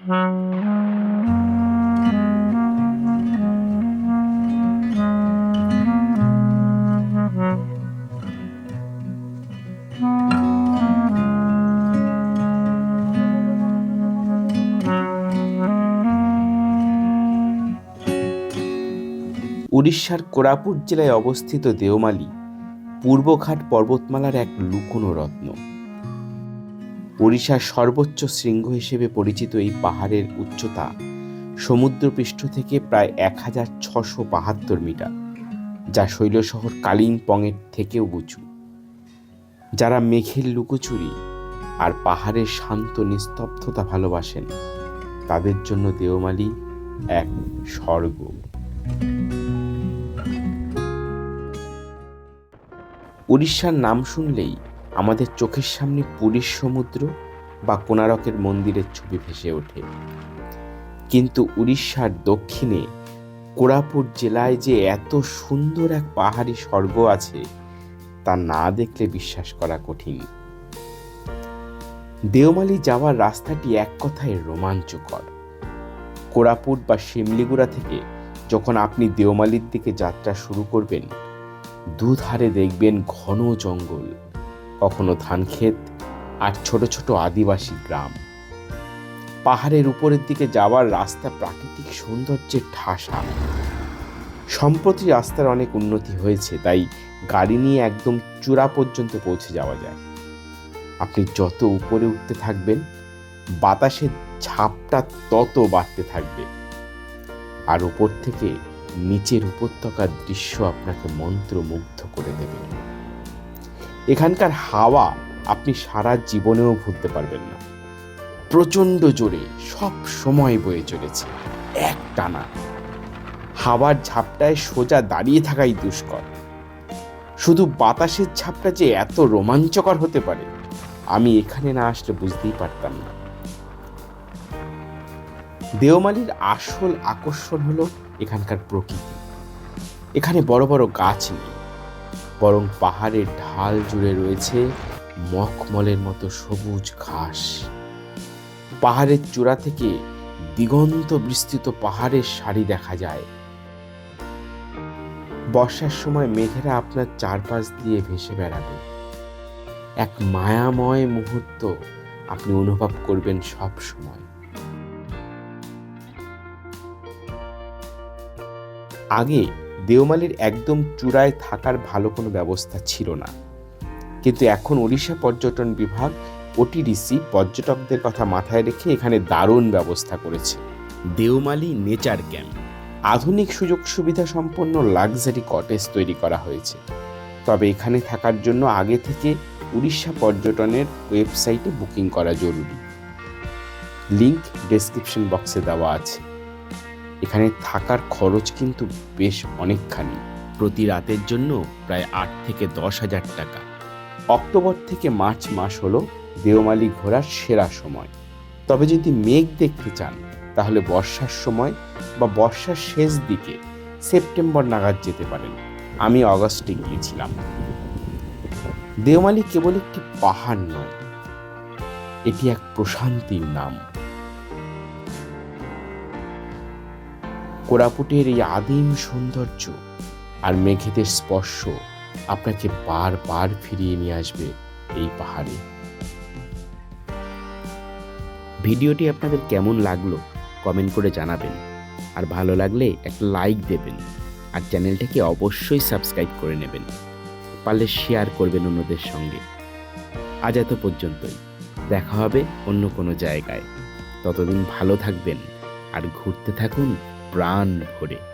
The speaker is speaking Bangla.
উড়িষ্যার কোরাপুট জেলায় অবস্থিত দেওমালি পূর্বঘাট পর্বতমালার এক লুকোনো রত্ন। ওড়িশার সর্বোচ্চ শৃঙ্গ হিসেবে পরিচিত এই পাহাড়ের উচ্চতা সমুদ্রপৃষ্ঠ থেকে প্রায় এক হাজার ছশো বাহাত্তর মিটার, যা শৈলশহর কালিম্পংয়ের থেকেও উঁচু। যারা মেঘের লুকোচুরি আর পাহাড়ের শান্ত নিস্তব্ধতা ভালোবাসেন, তাদের জন্য দেওমালি এক স্বর্গ। উড়িষ্যার নাম শুনলেই আমাদের চোখের সামনে পুরীর সমুদ্র বা কোনারকের মন্দিরের ছবি ভেসে ওঠে। কিন্তু উড়িষ্যার দক্ষিণে কোরাপুর জেলায় যে এত সুন্দর এক পাহাড়ি স্বর্গ আছে, তা না দেখলে বিশ্বাস করা কঠিন। দেওমালি যাওয়ার রাস্তাটি এক কথায় রোমাঞ্চকর। কোরাপুট বা শিমলিগুড়া থেকে যখন আপনি দেওমালির দিকে যাত্রা শুরু করবেন, দুধারে দেখবেন ঘন জঙ্গল। কখনো ধান ক্ষেত আর ছোট ছোট আদিবাসী গ্রাম। পাহাড়ের উপরের দিকে যাওয়ার রাস্তা প্রাকৃতিক সৌন্দর্যের ঠাসা। সম্প্রতি রাস্তার অনেক উন্নতি হয়েছে, তাই গাড়ি নিয়ে একদম চূড়া পর্যন্ত পৌঁছে যাওয়া যায়। আপনি যত উপরে উঠতে থাকবেন, বাতাসের ঝাপটা তত বাড়তে থাকবে। আর উপর থেকে নিচের উপত্যকার দৃশ্য আপনাকে মন্ত্রমুগ্ধ করে দেবে। এখানকার হাওয়া আপনি সারা জীবনেও ভুলতে পারবেন না। প্রচণ্ড জোরে সব সময় বয়ে চলেছে, এক টানা। হাওয়ার ঝাপটায় সোজা দাঁড়িয়ে থাকাই দুষ্কর। শুধু বাতাসের ঝাপটা যে এত রোমাঞ্চকর হতে পারে, আমি এখানে না আসলে বুঝতেই পারতাম না। দেওমালির আসল আকর্ষণ হলো এখানকার প্রকৃতি। এখানে বড় বড় গাছ নেই বরং পাহাড়ের ঢাল জুড়ে রয়েছে মখমলের মতো সবুজ ঘাস। পাহাড়ের চূড়া থেকে দিগন্ত বিস্তৃত পাহাড়ের সারি দেখা যায়। বর্ষার সময় মেঘেরা আপনার চারপাশ দিয়ে ভেসে বেড়াবে। এক মায়াময় মুহূর্ত আপনি অনুভব করবেন সব সময়। আগে দেওমালির একদম চূড়ায় থাকার ভালো কোনো ব্যবস্থা ছিল না। কিন্তু এখন ওড়িশা পর্যটন বিভাগ ওটিডিসি পর্যটকদের কথা মাথায় রেখে এখানে দারুণ ব্যবস্থা করেছে। Deomali nature camp. আধুনিক সুযোগ সুবিধা সম্পন্ন লাক্সারি কটেজ তৈরি করা হয়েছে। তবে এখানে থাকার জন্য আগে থেকে উড়িষ্যা পর্যটনের ওয়েবসাইটে বুকিং করা জরুরি। লিংক ডেসক্রিপশন বক্সে দেওয়া আছে। এখানে থাকার খরচ কিন্তু বেশ অনেকখানি। প্রতি রাতের জন্য প্রায় আট থেকে দশ হাজার টাকা। অক্টোবর থেকে মার্চ মাস হলো দেওমালি ঘোরার সেরা সময়। তবে যদি মেঘ দেখতে চান তাহলে বর্ষার সময় বা বর্ষার শেষ দিকে সেপ্টেম্বর নাগাদ যেতে পারেন। আমি অগস্টে গিয়েছিলাম। দেওমালি কেবল একটি পাহাড় নয় এটি এক প্রশান্তির নাম। কোরাপুটের এই আদিম সৌন্দর্য আর মেঘেদের স্পর্শ আপনাকে বারবার ফিরিয়ে নিয়ে আসবে এই পাহাড়ে। ভিডিওটি আপনাদের কেমন লাগল কমেন্ট করে জানাবেন। আর ভালো লাগলে একটা লাইক দেবেন। আর চ্যানেলটাকে অবশ্যই সাবস্ক্রাইব করে নেবেন। পারলে শেয়ার করবেন অন্যদের সঙ্গে। আজ এত পর্যন্তই। দেখা হবে অন্য কোনো জায়গায়। ততদিন ভালো থাকবেন আর ঘুরতে থাকুন প্রাণ ভরে।